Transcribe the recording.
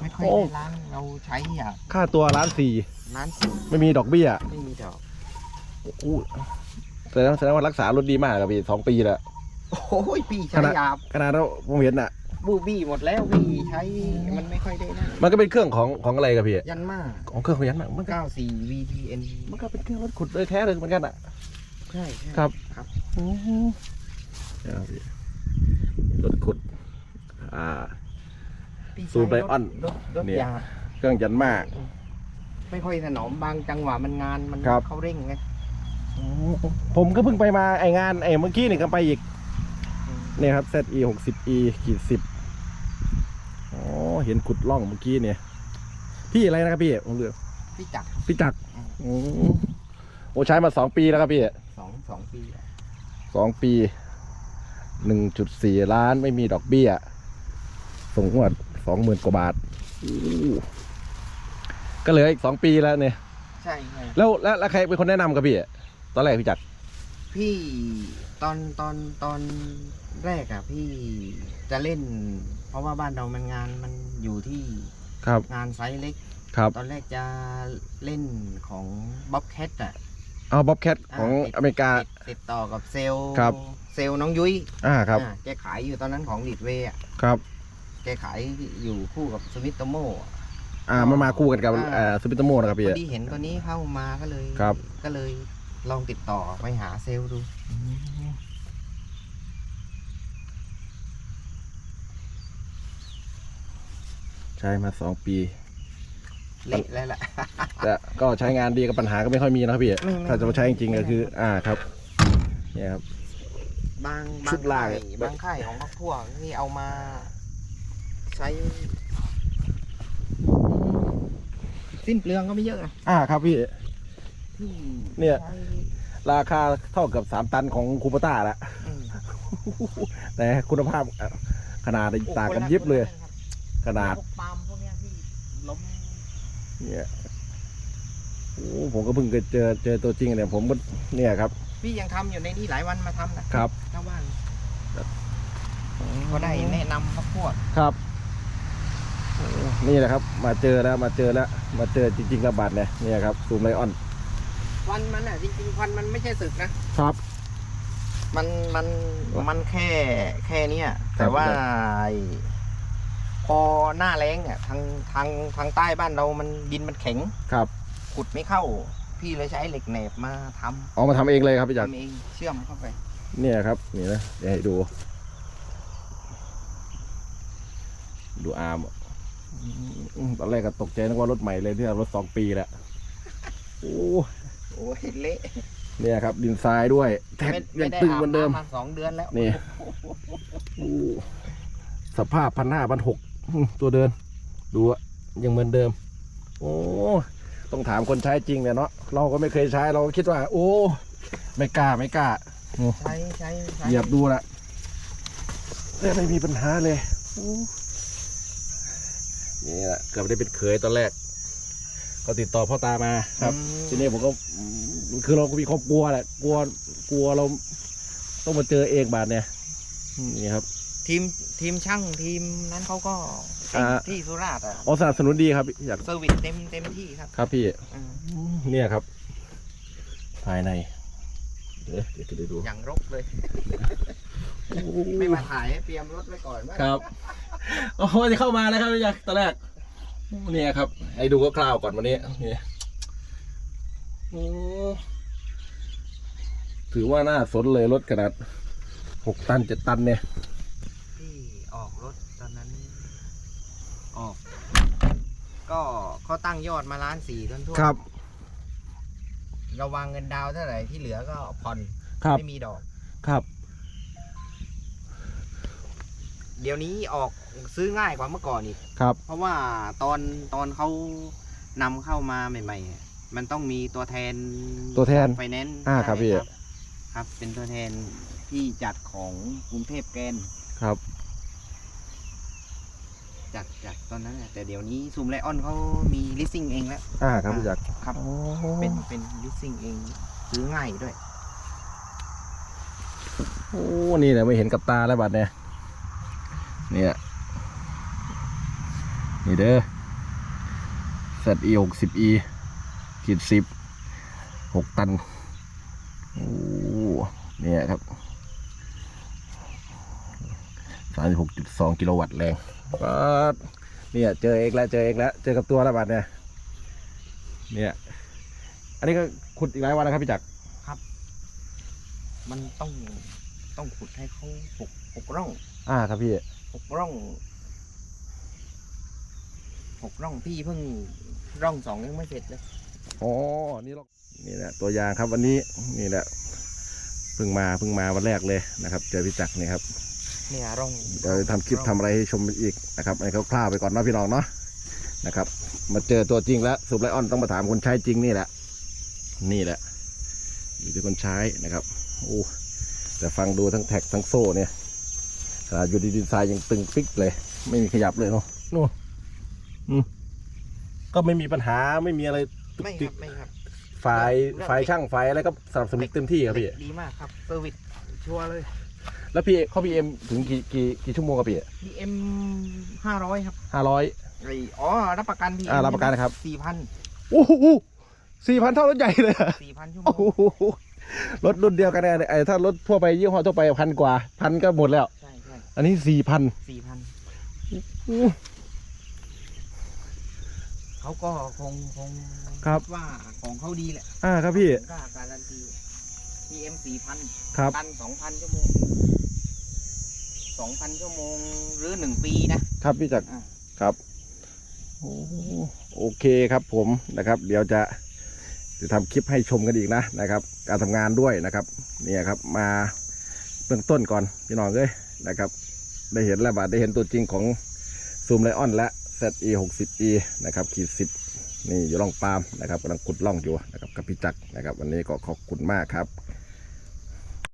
ไม่ค่อยโอ้ได้ล้างเราใช้อะค่าตัวล้านสี่ล้านสี่ไม่มีดอกเบี้ยไม่มีดอกอู้แสดงแสดงว่ารักษารถดีมากครับพี่สองปีแล้วโอ้ยพี่ขใช้นาดยาขนาดเราผมเห็นอะบูบี้หมดแล้วพี่ใช้มันไม่ค่อยได้นะมันก็เป็นเครื่องของของอะไรครับพี่ยันมาของเครื่องของยันอะมันก็94 VPN มันก็เป็นเครื่องรถขุดเลยแท้เลยเหมือนกันอะใช่ใช่ครับครับอืมเนี่ยครับพี่รถขุดอ่า พี่ใช้ซูมไลออน รถรถเนี่ย ยาเครื่องยันมาก ไม่ค่อยถนอมบางจังหวะมันงานมันครับ เขาเร่งไงผมก็เพิ่งไปมาไองานไอเมื่อกี้นี่ก็ไปอีกอืมเนี่ยครับ ZE หกสิบ E ขีดสิบอ๋อเห็นขุดล่องเมื่อกี้เนี่ย พี่อะไรนะครับพี่ผมเลือกพี่จักรพี่จักรอืมอืมโอ้ใช้มาสองปีแล้วครับพี่ สองสองปีแล้วสองปีหนึ่งจุดสี่ล้านไม่มีดอกเบี้ย ส่งงวด สองหมื่นกว่าบาทอู้ก็เหลืออีกสองปีแล้วเนี่ยใช่ใช่แล้วแล้วแล้วใครเป็นคนแนะนำครับพี่ตอนแรกพี่จักรพี่ตอนตอนตอนแรกอะพี่จะเล่น เพราะว่าบ้านเรามันงานมันอยู่ที่ครับงานไซส์เล็ก ครับตอนแรกจะเล่นของบ๊อบแคทอะเอาบ๊อบแคทของติดอเมริกา ติดติดต่อกับเซลล์ครับ เซลล์น้องยุ้ยอ่าครับ อ่าแกขายอยู่ตอนนั้นของดิดเวย์อะครับ แกขายอยู่คู่กับสวิตโตโมอะอ่ามามาคู่กันกับอ่าอ่าสปิตโมนะครับพพี่อดีเห็นตัวนี้เข้ามาก็เลยครับ ก็เลยลองติดต่อไปหาเซลล์ดู ใช้มาสองปี เละแล้วล่ะ แต่ก็ใช้งานดีกับปัญหาก็ไม่ค่อยมีนะครับพี่ ไม่ไม่ ถ้าจะมาใช้จริงๆก็คือ อ่าครับเนี่ยครับ บางชุบางดล่างค่ายบางค่ายของพวกพวกที่เอามา ใช้สิ้นเปลืองก็ไม่เยอะนะอ่าครับพี่ ที่เนี่ย ใช้ราคาเท่ากับสามตันของคูปต้าละ อืมแต่คุณภาพอะขนาดโอ้ต่างกันคละยิบเลยคละครับขนาด พวกปาล์มพวกเนี้ยที่ล้มเนี่ยโอ้ผมก็เพิ่งเคยเจอเจอตัวจริงเนี่ยผมก็เนี่ยครับ พี่ยังทำอยู่ในนี้หลายวันมาทำนะครับ ถ้าว่างก็ได้แนะนำพวกพวกครับโอ้ นี่แหละครับ มาเจอแล้วมาเจอแล้วมาเจอจริงๆระบาดเนี่ยเนี่ยครับซูมไลออนควันมันอะจริงๆควันมันไม่ใช่สึกนะครับ มันมันมันแค่แค่เนี้ยแต่ว่าไอ้พอหน้าแรงอะทางทางทางใต้บ้านเรามันดินมันแข็งครับขุดไม่เข้า พี่เลยใช้เหล็กแหนบมาทำเอามาทำเองเลยครับพี่จักรทำเองเชื่อมเข้าไป เนี่ยครับนี่นะเดี๋ยวให้ดู ดูอาร์ม อืมตอนแรกก็ตกใจนึกว่ารถใหม่เลยที่รถสองปีแล้วโอ้โอ้ยเละเนี่ยครับ ดินทรายด้วยแท็กยังตึงเหมือนเดิมาบำมาสองเดือนแล้วนี่โอ้สภาพพันห้าพันหกตัวเดิน ดูอะยังเหมือนเดิม โอ้ต้องถามคนใช้จริงเนี่ยเนาะเราก็ไม่เคยใช้เราก็คิดว่า โอ้ ไม่กล้าไม่กล้าใช้ใช้ใช้เหยียบดูละแต่ไม่มีปัญหาเลยโอ้ นี่แหละเกือบได้เป็นเขยตอนแรก ก็ติดต่อพ่อตามาครับ อืม ทีนี้ผมก็อืมคือเราก็มีความกลัวแหละกลัวกลัวเราต้องมาเจอเองบาดเนี่ยอืมนี่ครับ ทีมทีมช่างทีมนั้นเขาก็อ่า ที่สุราษฎร์อะอ๋อสนับสนุนดีครับอยากเซอร์วิสเต็มเต็มที่ครับครับพี่ อืมเนี่ยครับ ภายใน เดี๋ยวเดี๋ยวจะได้ดูอย่างรกเลย ไม่มาถ่ายให้เตรียมรถไว้ก่อนว่าครับ โอ้โหจะเข้ามาแล้วครับพี่ยักษ์ตอนแรกเนี่ยครับ ให้ดูคร่าวๆก่อนวันนี้นี่โอ้ถือว่าน่าสนเลยรถขนาดหกตันเจ็ดตันเนี่ยที่ออกรถตอนนั้น ออก ก็ก็ตั้งยอดมาล้านสี่ต้นทั่วครับเราวางเงินดาวน์เท่าไหร่ที่เหลือก็ผ่อน ครับ ไม่มีดอก ครับ เดี๋ยวนี้ออกซื้อง่ายกว่าเมื่อก่อนอีก ครับ เพราะว่าตอนตอนเขานำเข้ามาใหม่ๆอะมันต้องมีตัวแทนตัวแทน ไฟแนนซ์อ่าครับพี่ ครับ เป็นตัวแทนที่จัดของกรุงเทพแกรนด์ครับ จัดจัดตอนนั้นน่ะแต่เดี๋ยวนี้ซูมไลออนเขามีลิสซิ่งเองแล้ว อ่าครับพี่จักรครับโอ้เป็นเป็นลิสซิ่งเอง ซื้อง่ายด้วย โอ้นี่แหละไม่เห็นกับตาแล้วบัดเนี่ย เนี่ยนี่เด้อ ZE หกสิบ E ขีดสิบหกตันโอ้เนี่ยครับสามสิบหกจุดสองกิโลวัตต์แรงก็เนี่ยเจอเอกแล้วเจอเอกแล้วเจอกับตัวแล้วบัดเนี่ยเนี่ย อันนี้ก็ขุดอีกหลายวันแล้วครับพี่จักรมันต้องต้องขุดให้เขาหกหกร่อง อ่าครับพี่ห กร่องหกร่องพี่เพิ่งร่องสองยังไม่เสร็จเลยอ๋อ นี่หรอกนี่แหละตัวอย่างครับวันนี้นี่แหละเพิ่งมาเพิ่งมาวันแรกเลยนะครับ เจอพี่จักรนี่ครับเนี่ยร่องเดี๋ยวทำคลิปทำอะไรให้ชมอีกนะครับอันนี้คร่าวๆไปก่อนเนาะพี่น้องเนาะนะครับ มาเจอตัวจริงแล้วสูบไลออนต้องมาถามคนใช้จริงนี่แหละ นี่แหละอยู่ที่คนใช้นะครับโอ้แต่ฟังดูทั้งแท็กทั้งโซ่เนี่ย ขนาดอยู่ดีดีไซน์ยังตึงปิ๊กเลย ไม่มีขยับเลยเนาะนู่นอืมก็ไม่มีปัญหาไม่มีอะไรตุกไม่คติรักบไม่ครับ ฝ่ายฝ่ายช่างฝ่ายอะไรก็สนับสนุนเต็มที่ครับพี่ดีมากครับเซอร์วิสชัวร์เลยแล้วพี่เข้าพีเอ็มถึงกี่กี่กี่ชั่วโมงครับพี่ PM ห้าร้อยครับห้าร้อย ไออ๋อรับประกัน PM อ่ารับประกันนะครับ สี่พันโอ้โหสี่พันเท่ารถใหญ่เลยอะสี่พันชั่วโมโอ้งโหรถรุ่นเดียวกันเนี่ยไอ้ถ้ารถทั่วไปยี่ห้อทั่วไปพันกว่าพันก็หมดแล้วใช่ใช่ อันนี้สี่พันสี่พันเขาก็คงคงครับดว่าของเขาดีแหละอ่าครับพี่ผมกล้าการันตี PM สี่พันครับ ตันสองพันชั่วโมงสองพันชั่วโมงหรือหนึ่งปีนะครับพี่จักรอ่า ครับโอ้โอเคครับผมนะครับ เดี๋ยวจะจะทำคลิปให้ชมกันอีกนะนะครับ การทำงานด้วยนะครับ เนี่ยครับมา เบื้องต้นก่อนพี่น้องเลยนะครับ ได้เห็นแล้วบาทได้เห็นตัวจริงของซูมไลออนและ ZE 6 0 E นะครับขีดสิบนี่อยู่ร่องปาล์มนะครับกำลังขุดร่องอยู่นะครับกับพี่จักรนะครับ วันนี้ก็ขอบคุณมากครับ